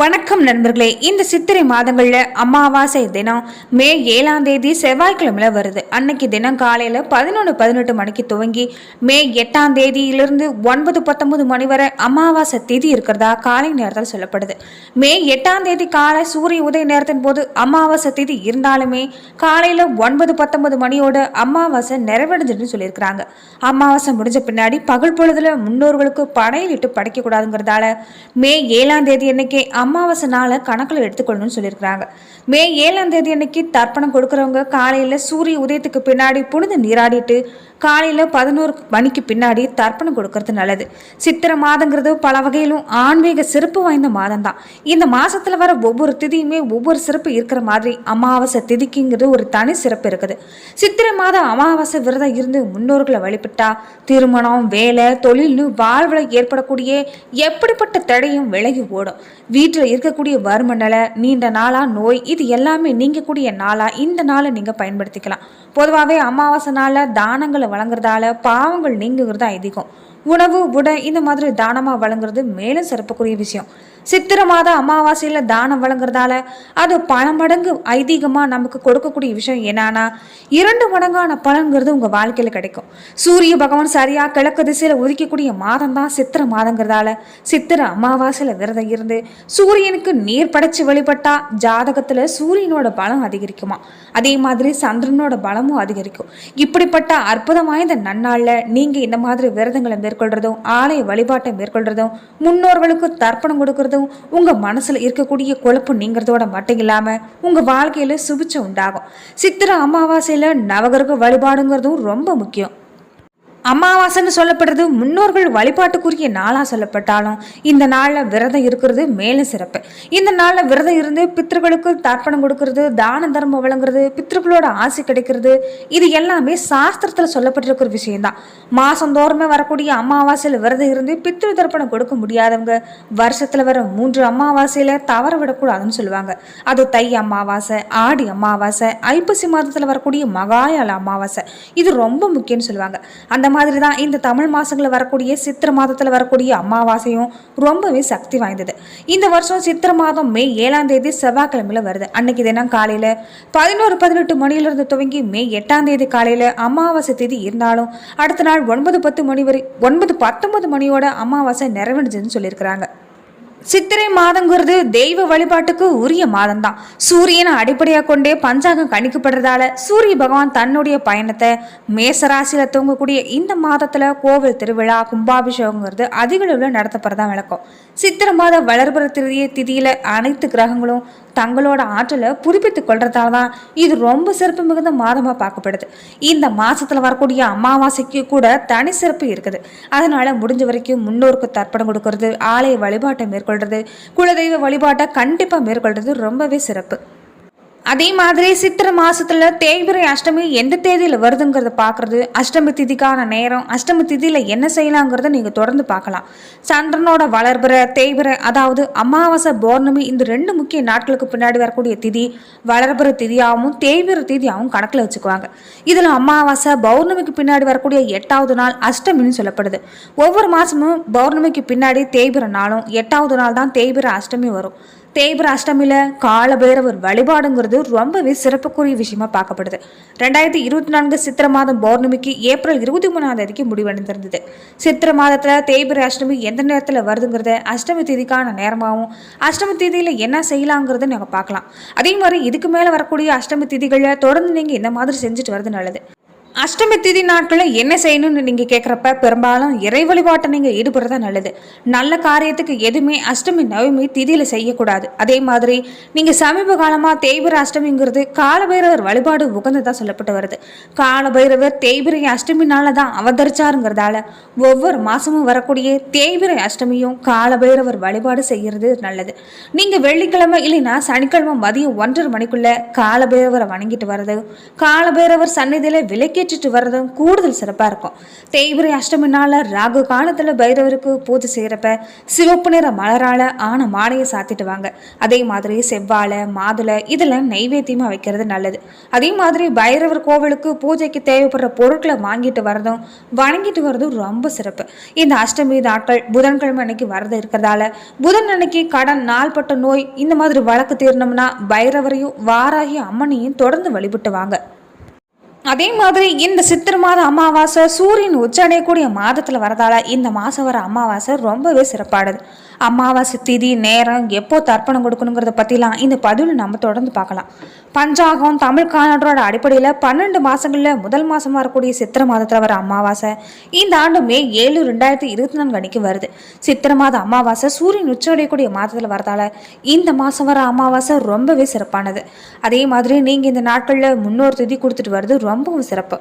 வணக்கம் நண்பர்களே. இந்த சித்திரை மாதங்களில் அமாவாசை தினம் மே ஏழாம் தேதி செவ்வாய்க்கிழமையில வருது. அன்னைக்கு தினம் காலையில் பதினொன்று பதினெட்டு மணிக்கு துவங்கி மே எட்டாம் தேதியிலிருந்து ஒன்பது பத்தொன்பது மணி வரை அமாவாசை திதி இருக்கிறதா காலை நேரத்தில் சொல்லப்படுது. மே எட்டாம் தேதி காலை சூரிய உதய நேரத்தின் போது அமாவாசை திதி இருந்தாலுமே காலையில் ஒன்பது பத்தொன்பது மணியோட அமாவாசை நிறைவடைஞ்சுன்னு சொல்லியிருக்கிறாங்க. அமாவாசை முடிஞ்ச பின்னாடி பகல் பொழுதுல முன்னோர்களுக்கு படையிலிட்டு படைக்கக்கூடாதுங்கிறதால மே ஏழாம் தேதி அன்னைக்கு அமாவாசை நாளை கணக்கில் எடுத்துக்கொள்ளணும்னு சொல்லியிருக்கிறாங்க. மே ஏழாம் தேதி அன்னைக்கு தர்ப்பணம் கொடுக்குறவங்க காலையில் சூரிய உதயத்துக்கு பின்னாடி புனித நீராடிட்டு காலையில் பதினோரு மணிக்கு பின்னாடி தர்ப்பணம் கொடுக்கறது நல்லது. சித்திரை மாதங்கிறது பல வகையிலும் ஆன்மீக சிறப்பு வாய்ந்த மாதம் தான் இந்த மாசத்துல வர ஒவ்வொரு திதியுமே ஒவ்வொரு சிறப்பு இருக்கிற மாதிரி அமாவாசை திதிக்குங்கிறது ஒரு தனி சிறப்பு இருக்குது. சித்திரை மாதம் அமாவாசை விரதம் இருந்து முன்னோர்களை வழிபட்டா திருமணம் வேலை தொழில்னு வாழ்வில் ஏற்படக்கூடிய எப்படிப்பட்ட தடையும் விலகி ஓடும். வீட்டில் இருக்கக்கூடிய வறுமை நீண்ட நாளா நோய் இது எல்லாமே நீங்கக்கூடிய நாளா இந்த நாளை நீங்கள் பயன்படுத்திக்கலாம். பொதுவாகவே அமாவாசை நாளில் தானங்களை வழங்குறதால பாவங்கள் நீங்குகிறது ஐதீகம். உணவு உடை இந்த மாதிரி தானமாக வழங்குறது மேலும் சிறப்புக்குரிய விஷயம். சித்திரை மாத அமாவாசையில் தானம் வழங்குறதால அது பல மடங்கு ஐதீகமாக நமக்கு கொடுக்கக்கூடிய விஷயம் என்னன்னா இரண்டு மடங்கான பலன்கிறது உங்கள் வாழ்க்கையில் கிடைக்கும். சூரிய பகவான் சரியாக கிழக்கு திசையில் உதிக்கக்கூடிய மாதம் தான் சித்திரை மாதங்கிறதால சித்திரை அமாவாசையில் விரதம் இருந்து சூரியனுக்கு நீர் படைச்சு வழிபட்டா ஜாதகத்தில் சூரியனோட பலம் அதிகரிக்குமா? அதே மாதிரி சந்திரனோட பலமும் அதிகரிக்கும். இப்படிப்பட்ட அற்புதம் வாய்ந்த நன்னாளில் நீங்கள் இந்த மாதிரி விரதங்களை மேற்கொள்றதும் ஆலய வழிபாட்டை மேற்கொள்றதும் முன்னோர்களுக்கு தர்ப்பணம் கொடுக்கறது கொடுக்கறதும் உங்கள் மனசில் இருக்கக்கூடிய குழப்பம் நீங்கிறதோட மட்டும் இல்லாமல் உங்கள் வாழ்க்கையில் சுபிச்சம் உண்டாகும். சித்திரை அமாவாசையில் நவகிரக வழிபாடுங்கிறதும் ரொம்ப முக்கியம். அமாவாசைன்னு சொல்லப்படுறது முன்னோர்கள் வழிபாட்டுக்குரிய நாளாக சொல்லப்பட்டாலும் இந்த நாளில் விரதம் இருக்கிறது மேலும் சிறப்பு. இந்த நாளில் விரதம் இருந்து பித்திருக்களுக்கு தர்ப்பணம் கொடுக்கறது தான தர்மம் வழங்குறது பித்ருக்களோட ஆசை கிடைக்கிறது இது எல்லாமே சாஸ்திரத்தில் சொல்லப்பட்டிருக்கிற விஷயம்தான். மாதந்தோறுமே வரக்கூடிய அமாவாசையில் விரதம் இருந்து பித்ரு தர்ப்பணம் கொடுக்க முடியாதவங்க வருஷத்தில் வர மூன்று அமாவாசையில் தவற விடக்கூடாதுன்னு சொல்லுவாங்க. அது தை அமாவாசை ஆடி அமாவாசை ஐப்பசி மாதத்தில் வரக்கூடிய மகாயால அமாவாசை. இது ரொம்ப முக்கியம்னு சொல்லுவாங்க. அந்த மாதிரி தான் இந்த தமிழ் மாதங்களில் வரக்கூடிய சித்திரை மாதத்தில் வரக்கூடிய அமாவாசையும் ரொம்பவே சக்தி வாய்ந்தது. இந்த வருஷம் சித்திரை மாதம் மே ஏழாம் தேதி செவ்வாய்க்கிழமையில் வருது. அன்னைக்கு தினம் காலையில்? பதினோரு பதினெட்டு மணியிலிருந்து துவங்கி மே எட்டாம் தேதி காலையில் அமாவாசை தேதி இருந்தாலும் அடுத்த நாள் ஒன்பது பத்து மணி வரை ஒன்பது பத்தொன்பது மணியோட அமாவாசை நிறைவடைஞ்சதுன்னு சொல்லியிருக்கிறாங்க. சித்திரை மாதங்கிறது தெய்வ வழிபாட்டுக்கு உரிய மாதம் தான் சூரியனை அடிப்படையாக கொண்டே பஞ்சாங்கம் கணிக்கப்படுறதால சூரிய பகவான் தன்னுடைய பயணத்தை மேசராசியில் தூங்கக்கூடிய இந்த மாதத்தில் கோவில் திருவிழா கும்பாபிஷேகங்கிறது அதிக அளவில் நடத்தப்படுறதா விளக்கம். சித்திரை மாத வளர்பிற திருதிய திதியில் அனைத்து கிரகங்களும் தங்களோட ஆற்றலை புதுப்பித்துக் கொள்றதால தான் இது ரொம்ப சிறப்பு மிகுந்த மாதமாக பார்க்கப்படுது. இந்த மாதத்தில் வரக்கூடிய அமாவாசைக்கு கூட தனி சிறப்பு இருக்குது. அதனால் முடிஞ்ச வரைக்கும் முன்னோருக்கு தர்ப்பணம் கொடுக்கறது ஆலய வழிபாட்டை மேற்கொள்கிறது குலதெய்வ வழிபாட்டை கண்டிப்பாக மேற்கொள்கிறது ரொம்பவே சிறப்பு. அதே மாதிரி சித்திரை மாசத்துல தேய்பிரை அஷ்டமி எந்த தேதியில வருதுங்கிறத பார்க்கறது அஷ்டமி திதிக்கான நேரம் அஷ்டமி திதியில என்ன செய்யலாங்கிறத நீங்க தொடர்ந்து பார்க்கலாம் சந்திரனோட வளர்பிற தேய்பிரை அதாவது அமாவாசை பௌர்ணமி இந்த ரெண்டு முக்கிய நாட்களுக்கு பின்னாடி வரக்கூடிய திதி வளர்பிற திதியாகவும் தேய்பிர திதியாகவும் கணக்கில் வச்சுக்குவாங்க. இதுல அமாவாசை பௌர்ணமிக்கு பின்னாடி வரக்கூடிய எட்டாவது நாள் அஷ்டமின்னு சொல்லப்படுது. ஒவ்வொரு மாசமும் பௌர்ணமிக்கு பின்னாடி தேய்பிர நாளும் எட்டாவது நாள் தான் தேய்பிர அஷ்டமி வரும். தேய்பிர அஷ்டமியில் காலபைரவர் வழிபாடுங்கிறது ரொம்பவே சிறப்புக்குரிய விஷயமா பார்க்கப்படுது. ரெண்டாயிரத்தி இருபத்தி நான்கு சித்திரை மாதம் பௌர்ணமிக்கு ஏப்ரல் இருபத்தி மூணாம் தேதிக்கு முடிவடைந்திருந்தது. சித்திர மாதத்தில் தேய்பிர அஷ்டமி எந்த நேரத்தில் வருதுங்கிறத அஷ்டமி தேதிக்கான நேரமாகவும் அஷ்டமி தேதியில் என்ன செய்யலாங்கிறத நாங்கள் பார்க்கலாம். அதே மாதிரி இதுக்கு மேலே வரக்கூடிய அஷ்டமி தேதிகளில் தொடர்ந்து நீங்கள் இந்த மாதிரி செஞ்சுட்டு வரது நல்லது. அஷ்டமி திதி நாட்களில் என்ன செய்யணும்னு நீங்கள் கேட்குறப்ப பெரும்பாலும் இறை வழிபாட்டை நீங்கள் ஈடுபடுறதா நல்லது. நல்ல காரியத்துக்கு எதுவுமே அஷ்டமி நவமி திதியில் செய்யக்கூடாது. அதே மாதிரி நீங்கள் சமீப காலமாக தேய்பிர அஷ்டமிங்கிறது காலபைரவர் வழிபாடு உகந்ததாக சொல்லப்பட்டு வருது. காலபைரவர் தேய்பிரை அஷ்டமினால தான் அவதரிச்சாருங்கிறதால ஒவ்வொரு மாதமும் வரக்கூடிய தேய்பிரை அஷ்டமியும் காலபைரவர் வழிபாடு செய்கிறது நல்லது. நீங்கள் வெள்ளிக்கிழமை இல்லைன்னா சனிக்கிழமை மதியம் ஒன்றரை மணிக்குள்ளே காலபைரவரை வணங்கிட்டு வர்றது காலபைரவர் சந்நிதியில் விலக்கி விளக்கேற்றிட்டு வர்றதும் கூடுதல் சிறப்பாக இருக்கும். தேய்பிரை அஷ்டமி நாளில் ராகு காலத்தில் பைரவருக்கு பூஜை செய்கிறப்ப சிவப்பு நிற மலரால் ஆன மாலையை சாத்திட்டு வாங்க. அதே மாதிரி செவ்வாழை மாதுளை இதெல்லாம் நைவேத்தியமாக வைக்கிறது நல்லது. அதே மாதிரி பைரவர் கோவிலுக்கு பூஜைக்கு தேவைப்படுற பொருட்களை வாங்கிட்டு வரதும் வணங்கிட்டு வரதும் ரொம்ப சிறப்பு. இந்த அஷ்டமி நாட்கள் புதன்கிழமை அன்னைக்கு வரது இருக்கிறதால புதன் அன்னைக்கு கடன் நாள்பட்ட நோய் இந்த மாதிரி வழக்கு தீரணும்னா பைரவரையும் வாராகி அம்மனையும் தொடர்ந்து வழிபட்டு வாங்க. அதே மாதிரி இந்த சித்திரை மாத அமாவாசை சூரியன் உச்சடையக்கூடிய மாதத்தில் வரதால இந்த மாதம் வர அமாவாசை ரொம்பவே சிறப்பானது. அமாவாசை திதி நேரம் எப்போ தர்ப்பணம் கொடுக்கணுங்கிறத பற்றிலாம் இந்த பதிவில் நம்ம தொடர்ந்து பார்க்கலாம். பஞ்சாகம் தமிழ் காலண்டரோட அடிப்படையில் பன்னெண்டு மாதங்களில் முதல் மாதம் வரக்கூடிய சித்திரை மாதத்தில் வர அமாவாசை இந்த ஆண்டு மே ஏழு ரெண்டாயிரத்தி இருபத்தி நான்கு அன்னைக்கு வருது. சித்திரை மாத அமாவாசை சூரியன் உச்சடையக்கூடிய மாதத்தில் வரதால இந்த மாதம் வர அமாவாசை ரொம்பவே சிறப்பானது. அதே மாதிரி நீங்கள் இந்த நாட்களில் முன்னோர் திதி கொடுத்துட்டு வர்றது ரொம்பவும் சிறப்பு.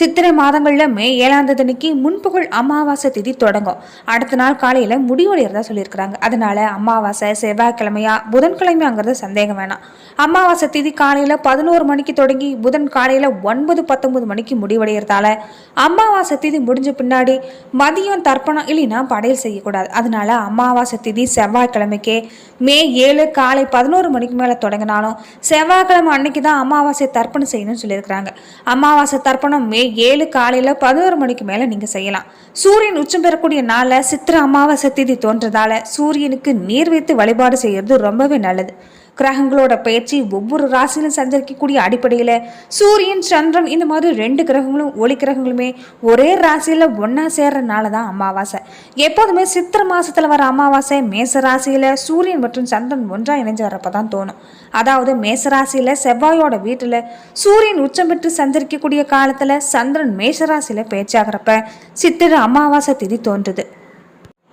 சித்திரை மாதங்களில் மே ஏழாம் தேதி அன்னைக்கு முன்புகழ் அமாவாசை திதி தொடங்கும். அடுத்த நாள் காலையில் முடிவடைகிறதா சொல்லியிருக்கிறாங்க அதனால அமாவாசை செவ்வாய்க்கிழமையா புதன்கிழமையாங்கிறது சந்தேகம் வேணாம். அமாவாசை திதி காலையில் பதினோரு மணிக்கு தொடங்கி புதன் காலையில் ஒன்பது பத்தொன்பது மணிக்கு முடிவடைகிறதால அமாவாசை திதி முடிஞ்ச பின்னாடி மதியம் தர்ப்பணம் இல்லைன்னா படையல் செய்யக்கூடாது. அதனால அமாவாசை திதி செவ்வாய்க்கிழமைக்கே மே ஏழு காலை பதினோரு மணிக்கு மேலே தொடங்கினாலும் செவ்வாய்க்கிழமை அன்னைக்கு தான் அமாவாசை தர்ப்பணம் செய்யணும்னு சொல்லியிருக்கிறாங்க. அமாவாசை தர்ப்பணம் மே ஏழு காலையில் பதினோரு மணிக்கு மேலே நீங்கள் செய்யலாம். சூரியன் உச்சம் பெறக்கூடிய நாளில் சித்திர அமாவாசை திதி தோன்றதால சூரியனுக்கு நீர் வைத்து வழிபாடு செய்யறது ரொம்பவே நல்லது. கிரகங்களோட பயிற்சி ஒவ்வொரு ராசியிலும் சஞ்சரிக்கக்கூடிய அடிப்படையில் சூரியன் சந்திரன் இந்த மாதிரி ரெண்டு கிரகங்களும் ஒளி கிரகங்களுமே ஒரே ராசியில் ஒன்றா சேர்றதுனால தான் அமாவாசை. எப்போதுமே சித்திர மாதத்தில் வர அமாவாசை மேச ராசியில் சூரியன் மற்றும் சந்திரன் ஒன்றாக இணைஞ்சு வரப்போ தான் தோணும். அதாவது மேச ராசியில் செவ்வாயோட வீட்டில் சூரியன் உச்சம் பெற்று சஞ்சரிக்கக்கூடிய காலத்தில் சந்திரன் மேச ராசியில் பேச்சாகிறப்ப சித்திர அமாவாசை திதி தோன்றுது.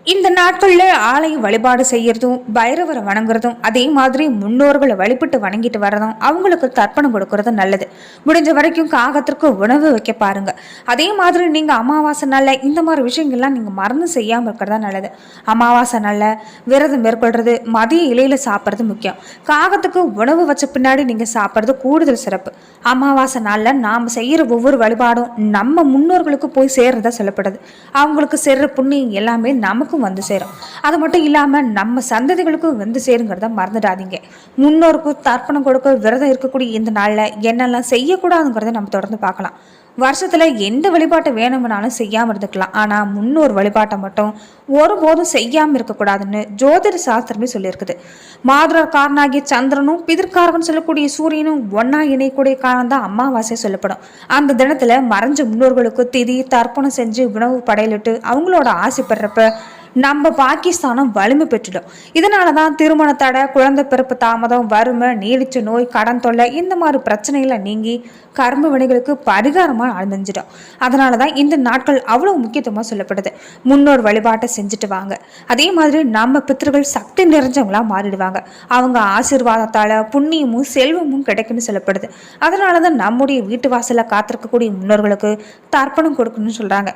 இந்த நாட்களில் ஆலய வழிபாடு செய்யறதும் பைரவரை வணங்குறதும் அதே மாதிரி முன்னோர்களை வழிபட்டு வணங்கிட்டு வரதும் அவங்களுக்கு தர்ப்பணம் கொடுக்கறதும் நல்லது. முடிஞ்ச வரைக்கும் காகத்திற்கு உணவு வைக்க பாருங்க. அதே மாதிரி நீங்கள் அமாவாசை நாளில் இந்த மாதிரி விஷயங்கள்லாம் நீங்கள் மறந்து செய்யாமல் இருக்கிறதா நல்லது. அமாவாசை நாளில் விரதம் மேற்கொள்றது மதிய இலையில சாப்பிட்றது முக்கியம். காகத்துக்கு உணவு வச்ச பின்னாடி நீங்கள் சாப்பிட்றது கூடுதல் சிறப்பு. அமாவாசை நாளில் நாம் செய்கிற ஒவ்வொரு வழிபாடும் நம்ம முன்னோர்களுக்கு போய் சேர்றதா சொல்லப்படுது. அவங்களுக்கு சேர்ற புண்ணியம் எல்லாமே நமக்கு நமக்கும் வந்து சேரும். அது மட்டும் இல்லாமல் நம்ம சந்ததிகளுக்கும் வந்து சேருங்கிறத மறந்துடாதீங்க. முன்னோருக்கும் தர்ப்பணம் கொடுக்க விரதம் இருக்கக்கூடிய இந்த நாளில் என்னெல்லாம் செய்யக்கூடாதுங்கிறத நம்ம தொடர்ந்து பார்க்கலாம். வருஷத்தில் எந்த வழிபாட்டை வேணும்னாலும் செய்யாமல் இருந்துக்கலாம். ஆனால் முன்னோர் வழிபாட்டை மட்டும் ஒருபோதும் செய்யாமல் இருக்கக்கூடாதுன்னு ஜோதிட சாஸ்திரமே சொல்லியிருக்குது. காரனாகிய சந்திரனும் பிதிர்காரகன் சொல்லக்கூடிய சூரியனும் ஒன்னா இணையக்கூடிய காலம் தான் அமாவாசை சொல்லப்படும். அந்த தினத்தில் மறைஞ்ச முன்னோர்களுக்கு திதி தர்ப்பணம் செஞ்சு உணவு படையலிட்டு அவங்களோட ஆசை பெறப்ப நம்ம பாகிஸ்தானும் வலிமை பெற்றுடும். இதனால தான் திருமண தடை குழந்தை பிறப்பு தாமதம் வறுமை நீடிச்ச நோய் கடன் தொல்லை இந்த மாதிரி பிரச்சனைகளை நீங்கி கர்ம வினைகளுக்கு பரிகாரமாக அழிஞ்சிடும் அதனால தான் இந்த நாட்கள் அவ்வளோ முக்கியத்துவமாக சொல்லப்படுது. முன்னோர் வழிபாட்டை செஞ்சுட்டு வாங்க. அதே மாதிரி நம்ம பித்தர்கள் சக்தி நிறைஞ்சவங்களாக மாறிடுவாங்க. அவங்க ஆசீர்வாதத்தால் புண்ணியமும் செல்வமும் கிடைக்கும்னு சொல்லப்படுது. அதனால தான் நம்முடைய வீட்டு வாசலில் காத்திருக்கக்கூடிய முன்னோர்களுக்கு தர்ப்பணம் கொடுக்கணும்னு சொல்கிறாங்க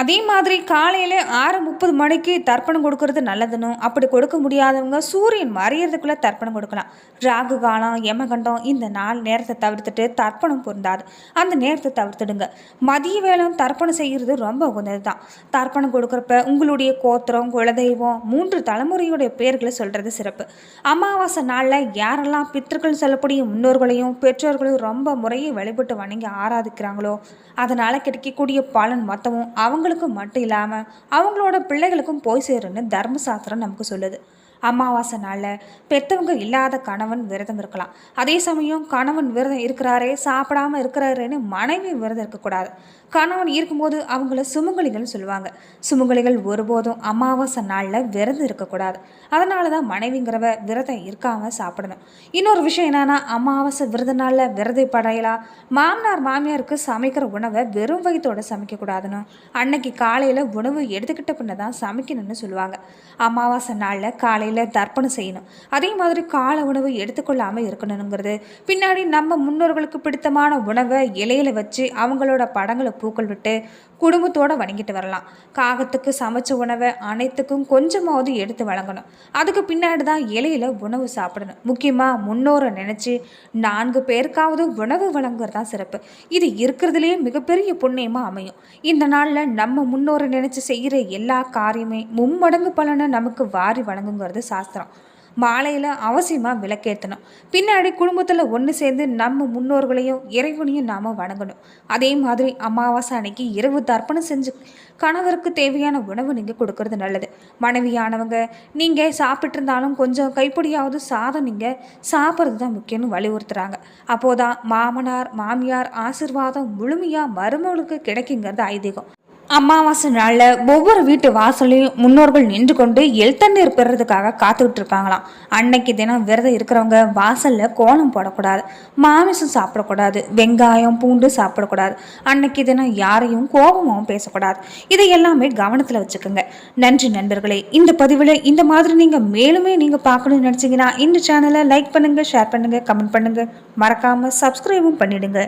அதே மாதிரி காலையில் ஆறு முப்பது மணிக்கு தர்ப்பணம் கொடுக்கறது நல்லதுன்னு அப்படி கொடுக்க முடியாதவங்க சூரியன் மறையிறதுக்குள்ளே தர்ப்பணம் கொடுக்கலாம். ராகு காலம் யமகண்டம் இந்த நாள் நேரத்தை தவிர்த்துட்டு தர்ப்பணம் பொருந்தாது. அந்த நேரத்தை தவிர்த்துடுங்க. மதிய வேலம் தர்ப்பணம் செய்கிறது ரொம்ப உகந்தது தான் தர்ப்பணம் கொடுக்குறப்ப உங்களுடைய கோத்திரம் குலதெய்வம் மூன்று தலைமுறையுடைய பேர்களை சொல்கிறது சிறப்பு. அமாவாசை நாளில் யாரெல்லாம் பித்தர்கள் சொல்லக்கூடிய முன்னோர்களையும் பெற்றோர்களையும் ரொம்ப முறையை வழிபட்டு வணங்கி ஆராதிக்கிறாங்களோ அதனால் கிடைக்கக்கூடிய பலன் மொத்தமும் அவங்க அவங்களுக்கு மட்டும் இல்லாமல் அவங்களோட பிள்ளைகளுக்கும் போய் சேரும்னு தர்மசாஸ்திரம் நமக்கு சொல்லுது. அமாவாசை நாளில் பெற்றவங்க இல்லாத கணவன் விரதம் இருக்கலாம். அதே சமயம் கணவன் விரதம் இருக்கிறாரே சாப்பிடாம இருக்கிறாருன்னு மனைவி விரதம் இருக்கக்கூடாது. கணவன் இருக்கும்போது அவங்கள சுமங்கலிகள்னு சொல்லுவாங்க. சுமங்கலிகள் ஒருபோதும் அமாவாசை நாளில் விரதம் இருக்கக்கூடாது. அதனால தான் மனைவிங்கிறவ விரதம் இருக்காமல் சாப்பிடணும். இன்னொரு விஷயம் என்னென்னா அமாவாசை விரத நாளில் விரத படையலாம் மாமனார் மாமியாருக்கு சமைக்கிற உணவை வெறும் வயிற்றோடு சமைக்கக்கூடாதுன்னு. அன்னைக்கு காலையில் உணவு எடுத்துக்கிட்ட பின்ன தான் சமைக்கணும்னு சொல்லுவாங்க. அமாவாசை நாளில் காலையில் தர்ப்பணம் செய்யணும். அதே மாதிரி கால உணவு எடுத்துக்கொள்ளாமல் இருக்கணுங்கிறது. பின்னாடி நம்ம முன்னோர்களுக்கு பிடித்தமான உணவை இலையில வச்சு அவங்களோட படங்களை பூக்கள் விட்டு குடும்பத்தோடு வணங்கிட்டு வரலாம். காகத்துக்கு சமைச்ச உணவை அனைத்துக்கும் கொஞ்சமாவது எடுத்து வழங்கணும். அதுக்கு பின்னாடி தான் இலையில உணவு சாப்பிடணும். முக்கியமாக முன்னோரை நினச்சி நான்கு பேருக்காவது உணவு வழங்குறது தான் சிறப்பு. இது இருக்கிறதுலேயே மிகப்பெரிய புண்ணியமாக அமையும். இந்த நாளில் நம்ம முன்னோரை நினச்சி செய்கிற எல்லா காரியமே மும்மடங்கு பலனை நமக்கு வாரி வழங்குங்கிறது சாஸ்திரம். மாலையில் அவசியமாக விளக்கேற்றணும் பின்னாடி குடும்பத்தில் ஒன்று சேர்ந்து நம்ம முன்னோர்களையும் இறைவனையும் நாம் வணங்கணும். அதே மாதிரி அமாவாசை அன்னைக்கு இரவு தர்ப்பணம் செஞ்சு கணவருக்கு தேவையான உணவு நீங்கள் கொடுக்கறது நல்லது. மனைவியானவங்க நீங்கள் சாப்பிட்ருந்தாலும் கொஞ்சம் கைப்பிடியாவது சாதம் நீங்கள் சாப்பிட்றது தான் முக்கியம்னு வலியுறுத்துகிறாங்க அப்போதான் மாமனார் மாமியார் ஆசிர்வாதம் முழுமையாக மருமகளுக்கு கிடைக்குங்கிறது ஐதீகம். அமாவாசை நாளில் ஒவ்வொரு வீட்டு வாசலையும் முன்னோர்கள் நின்று கொண்டு எல் தண்ணீர் பெறதுக்காக காத்துக்கிட்டு இருப்பாங்களாம் அன்னைக்கு தினம் விரதம் இருக்கிறவங்க வாசலில் கோலம் போடக்கூடாது மாமிசம் சாப்பிடக்கூடாது வெங்காயம் பூண்டு சாப்பிடக்கூடாது. அன்னைக்கு தினம் யாரையும் கோபமாகவும் பேசக்கூடாது. இதை எல்லாமே கவனத்தில் வச்சுக்கோங்க. நன்றி நண்பர்களே இந்த பதிவில் இந்த மாதிரி நீங்கள் மேலுமே நீங்கள் பார்க்கணும்னு நினச்சிங்கன்னா இந்த சேனலை லைக் பண்ணுங்கள் ஷேர் பண்ணுங்கள் கமெண்ட் பண்ணுங்கள் மறக்காமல் சப்ஸ்கிரைபும் பண்ணிவிடுங்க